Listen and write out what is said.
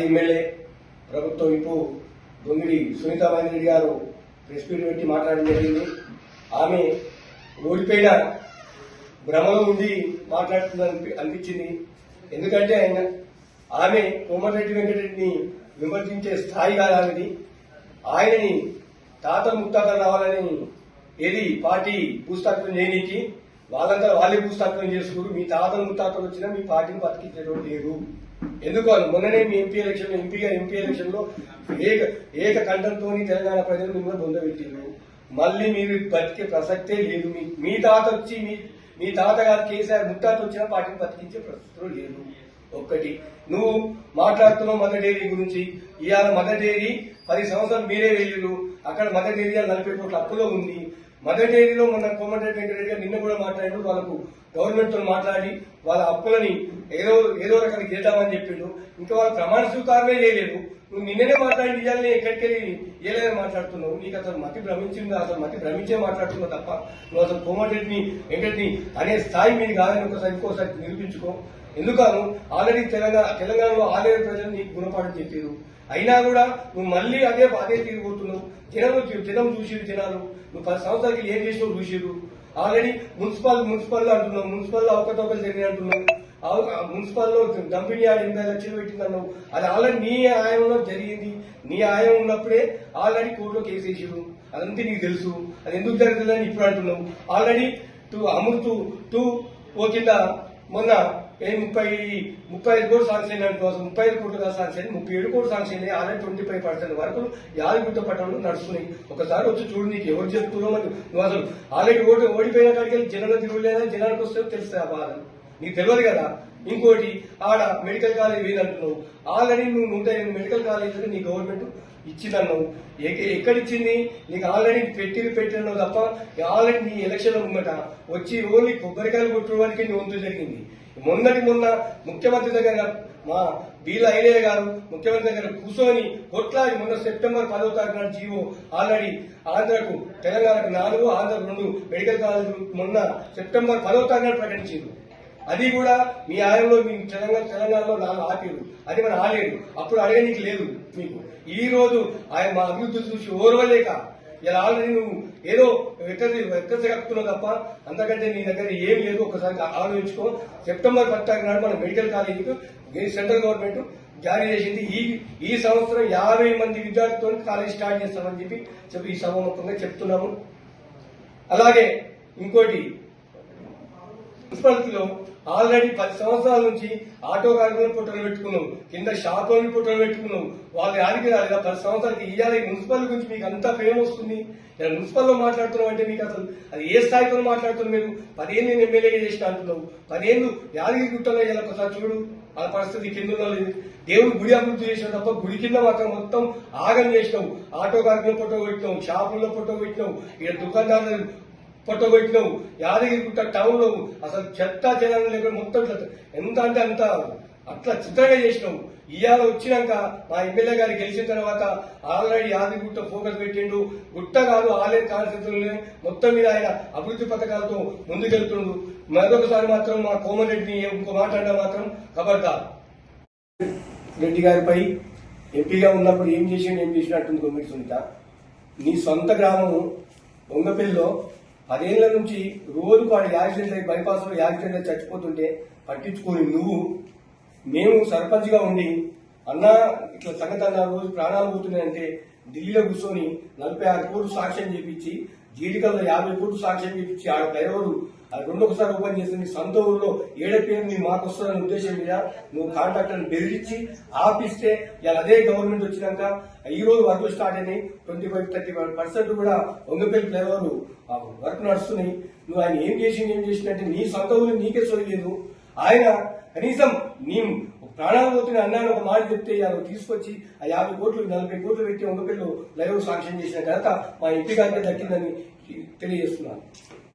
మాజీ ఎమ్మెల్యే ప్రభుత్వం ఇప్పుడు దొంగిడి సునీతా రెడ్డి గారు ప్రెస్ మీట్ పెట్టి మాట్లాడడం జరిగింది. ఆమె ఓడిపోయిన భ్రమలో ఉండి మాట్లాడుతుందని అనిపించింది. ఎందుకంటే ఆయన ఆమె కోమటిరెడ్డి వెంకటరెడ్డిని విమర్శించే స్థాయి కాదు ఆమెది. ఆయనని తాత ముత్తాత రావాలని ఏది పార్టీ భూస్థాపితం చేయనీకి వాళ్ళంతా వాళ్ళే భూస్థాపితం చేసుకున్నారు మీ తాతలు ముత్తాతలు వచ్చినా మీ పార్టీని బతికించడం లేరు ఎందుకు మొన్ననే మీ ఎంపీ ఎలక్షన్ ఎంపీగా ఎంపీ ఎలక్షన్లో ఏక ఏక కంఠంతో తెలంగాణ ప్రజలు మిమ్మల్ని బొందబెట్టిండ్రు మళ్ళీ మీరు బతికే ప్రసక్తే లేదు. మీ మీ తాత వచ్చి మీ మీ తాతగారు కేసీఆర్ ముత్తాత వచ్చిన పార్టీని బతికించే ప్రసక్తులు లేదు ఒక్కటి. నువ్వు మాట్లాడుతున్నావు మదర్ డైరీ గురించి. ఇవాళ మదర్ డైరీ పది సంవత్సరాలు మీరే వెళ్ళిరు అక్కడ మదర్ డైరీ నలభై కోట్ల అప్పులో ఉంది. మదర్ డైరీలో మొన్న కోమటిరెడ్డి వెంకటరెడ్డి నిన్న కూడా మాట్లాడారు వాళ్ళకు గవర్నమెంట్తో మాట్లాడి వాళ్ళ అప్పులని ఏదో ఏదో రకంగా చేద్దామని చెప్పిండు. ఇంకా వాళ్ళ ప్రమాణ స్వీకారమే చేయలేదు. నువ్వు నిన్ననే మాట్లాడి నిజాన్ని ఎక్కడికి వెళ్ళి ఏలేదని మాట్లాడుతున్నావు? నీకు అసలు మతి భ్రమించింది? అసలు మతి భ్రమించే మాట్లాడుతున్నావు తప్ప? నువ్వు అసలు కోమటిరెడ్డిని వెంకటిని అనే స్థాయి మీద కాదని ఒకసారి ఇంకోసారి నిరూపించుకో. ఎందుకను? ఆల్రెడీ తెలంగాణ తెలంగాణలో ఆల్రెడీ ప్రజలు నీకు గుణపాఠం చెప్పారు అయినా కూడా నువ్వు మళ్ళీ అదే అదే తిరిగిపోతున్నావు జనం జనం చూసిరు జనాలు. నువ్వు పది సంవత్సరాలకి ఏం చేసినావు చూసిరు ఆల్రెడీ మున్సిపల్ మున్సిపల్ అంటున్నావు. మున్సిపల్ అవకతవకలు జరిగిన అంటున్నావు. మున్సిపల్లో కంపెనీ లో డంపింగ్ ఎనభై లక్షలు పెట్టిందన్నావు అది ఆల్రెడీ నీ ఆయంలో జరిగింది. నీ ఆయం ఉన్నప్పుడే ఆల్రెడీ కోర్టులో కేసు వేసిరు అదంతా నీకు తెలుసు. అది ఎందుకు జరుగుతుందని ఇప్పుడు అంటున్నావు. Already two Amrut two O కింద మొన్న ఏ ముప్పై ముప్పై ఐదు కోట్లు సాంక్షన్ అయిన కోసం ముప్పై ఐదు కోట్లు కాదు అయింది, ముప్పై ఏడు కోట్లు సాంక్షన్ అయ్యి ఆల్రెడీ ట్వంటీ ఫైవ్ పర్సెంట్ వరకు యాదగిరిగుట్ట పట్టణంలో నడుస్తున్నాయి. ఒకసారి వచ్చి చూడు నీకు ఎవరు చెప్తున్నావు మరి. నువ్వు అసలు ఆల్రెడీ ఓటు ఓడిపోయిన కాడికి వెళ్ళి జనంలో తిరుగులేదా? జనానికి వస్తే తెలుస్తుంది ఆ బాధ నీకు తెలియదు కదా? ఇంకోటి ఆడ మెడికల్ కాలేజ్ వేదంటున్నావు ఆల్రెడీ నువ్వు నూట ఎనిమిది మెడికల్ కాలేజీలు నీ గవర్నమెంట్ ఇచ్చిందన్నావు. ఎక్కడ ఎక్కడిచ్చింది? నీకు ఆల్రెడీ పెట్టి పెట్టినావు తప్ప ఆల్రెడీ నీ ఎలక్షన్ ముంగట వచ్చి ఓన్లీ కొబ్బరికాయలు కొట్టడానికి నీ వంతు జరిగింది. మొన్నటి మొన్న ముఖ్యమంత్రి దగ్గర మా బీల ఐలయ్య గారు ముఖ్యమంత్రి దగ్గర కూర్చొని కొట్లాడి మొన్న సెప్టెంబర్ పదో తారీఖు నాడు జీవో ఆల్రెడీ ఆంధ్రకు తెలంగాణకు నాలుగు ఆంధ్ర రెండు మెడికల్ కాలేజ్ మొన్న సెప్టెంబర్ పదో తారీఖు నాడు అది కూడా మీ ఆయంలో మీ తెలంగాణ తెలంగాణలో నాలుగు ఆపేరు అది మనం ఆలేదు అప్పుడు అడగనీకి లేదు మీకు. ఈ రోజు ఆయన మా అభివృద్ధి చూసి ఓర్వలేక ఇలా ఆల్రెడీ నువ్వు ఏదో ఎక్కడ ఎక్కడ కక్కుతున్నావు తప్ప అంతకంటే నీ దగ్గర ఏం లేదు. ఒకసారి ఆలోచించుకో. సెప్టెంబర్ ఫస్ట్ నాడు మన మెడికల్ కాలేజీకి సెంట్రల్ గవర్నమెంట్ జారీ చేసింది. ఈ ఈ సంవత్సరం యాభై మంది విద్యార్థులతో కాలేజ్ స్టార్ట్ చేస్తామని చెప్పి చెప్పి ఈ సభాముఖంగా చెప్తున్నాము. అలాగే ఇంకోటి మున్సిపాలిటీలో ఆల్రెడీ పది సంవత్సరాల నుంచి ఆటో కార్మికులు పుట్టలు పెట్టుకున్నావు కింద షాపులను పుట్టలు పెట్టుకున్నావు వాళ్ళు యాడికి రాలేదా? పది సంవత్సరాలకి ఇవాళ మున్సిపల్ గురించి మీకు అంత ప్రేమ వస్తుంది. ఇలా మున్సిపల్లో మాట్లాడుతున్నాం అంటే మీకు అసలు అది ఏ స్థాయితో మాట్లాడుతున్నావు మీరు? పదిహేను నేను ఎమ్మెల్యేగా చేసిన అంటున్నావు. పదిహేను యాదగిరి గుట్టలో ఇలా ఒకసారి చూడు. ఆ పరిస్థితి కింద లేదు దేవుడు గుడి అభివృద్ధి చేసిన తప్ప గుడి కింద మాత్రం మొత్తం ఆగం చేసినావు. ఆటో కార్మికులు ఫోటో పెట్టినావు. షాపుల్లో ఫోటో పెట్టినావు. ఇక్కడ దుకాణదారులు ఫోటో పెట్టినావు యాదగిరిగుట్ట టౌన్లో అసలు చెత్త జనం లేకుండా మొత్తం చెత్త. ఎంత అంటే అంత అట్లా చిత్రంగా చేసినావు. ఇవాళ వచ్చినాక మా ఎమ్మెల్యే గారు గెలిచిన తర్వాత ఆల్రెడీ యాదగిరిగుట్ట ఫోకస్ పెట్టిండు. గుట్ట కాదు ఆలయ కాన్స్టిట్యూన్సీ మొత్తం మీద ఆయన అభివృద్ధి పథకాలతో ముందుకెళ్తుండు. మరొకసారి మాత్రం మా కోమరెడ్డిని ఇంకో మాట్లాడినా మాత్రం ఖబర్దార్ రెడ్డి గారిపై ఎంపీగా ఉన్నప్పుడు ఏం చేసిండు ఏం చేసినట్టుంది కొమ్మిడి సునీత? నీ సొంత గ్రామము బొంగపల్లిలో పదేళ్ళ నుంచి రోజుకు ఆడ యాక్సిడెంట్ అయ్యి బైపాస్లో యాక్సిడెంట్ అయి చచ్చిపోతుంటే పట్టించుకొని నువ్వు మేము సర్పంచ్గా ఉండి అన్నా ఇట్లా సంగతి అన్న రోజు ప్రాణాలు పోతున్నాయంటే ఢిల్లీలో కూర్చొని నలభై ఆరు కోట్లు సాక్ష్యం చేపించి జీడికల్లో యాభై కోట్లు సాక్ష్యం ఇచ్చి ఆడ డ్రైవరు అది రెండొకసారి ఓపెన్ చేసి నీ సొంత ఊర్లో ఏడపేరు నీ మాకు వస్తుందనే ఉద్దేశం మీద నువ్వు కాంట్రాక్టర్ని బెదిరించి ఆపిస్తే ఇలా అదే గవర్నమెంట్ వచ్చినాక ఈ రోజు వర్క్ స్టార్ట్ అయినాయి. Twenty five thirty five percent కూడా వంగపల్లి ఫ్లైఓవర్ వర్క్ నడుస్తున్నాయి. నువ్వు ఆయన ఏం చేసి ఏం చేసినట్టే నీ సొంత ఊరు నీకే సొలిలేదు ఆయన కనీసం నీ ప్రాణాలు అన్నాను ఒక మాట చెప్తే అవి తీసుకొచ్చి ఆ యాభై కోట్లు నలభై కోట్లు పెట్టి వంగపల్లి లైవ్ సాక్ష్యం చేసిన ఘనత మా ఎంపీ గారికి దక్కిందని తెలియజేస్తున్నాను.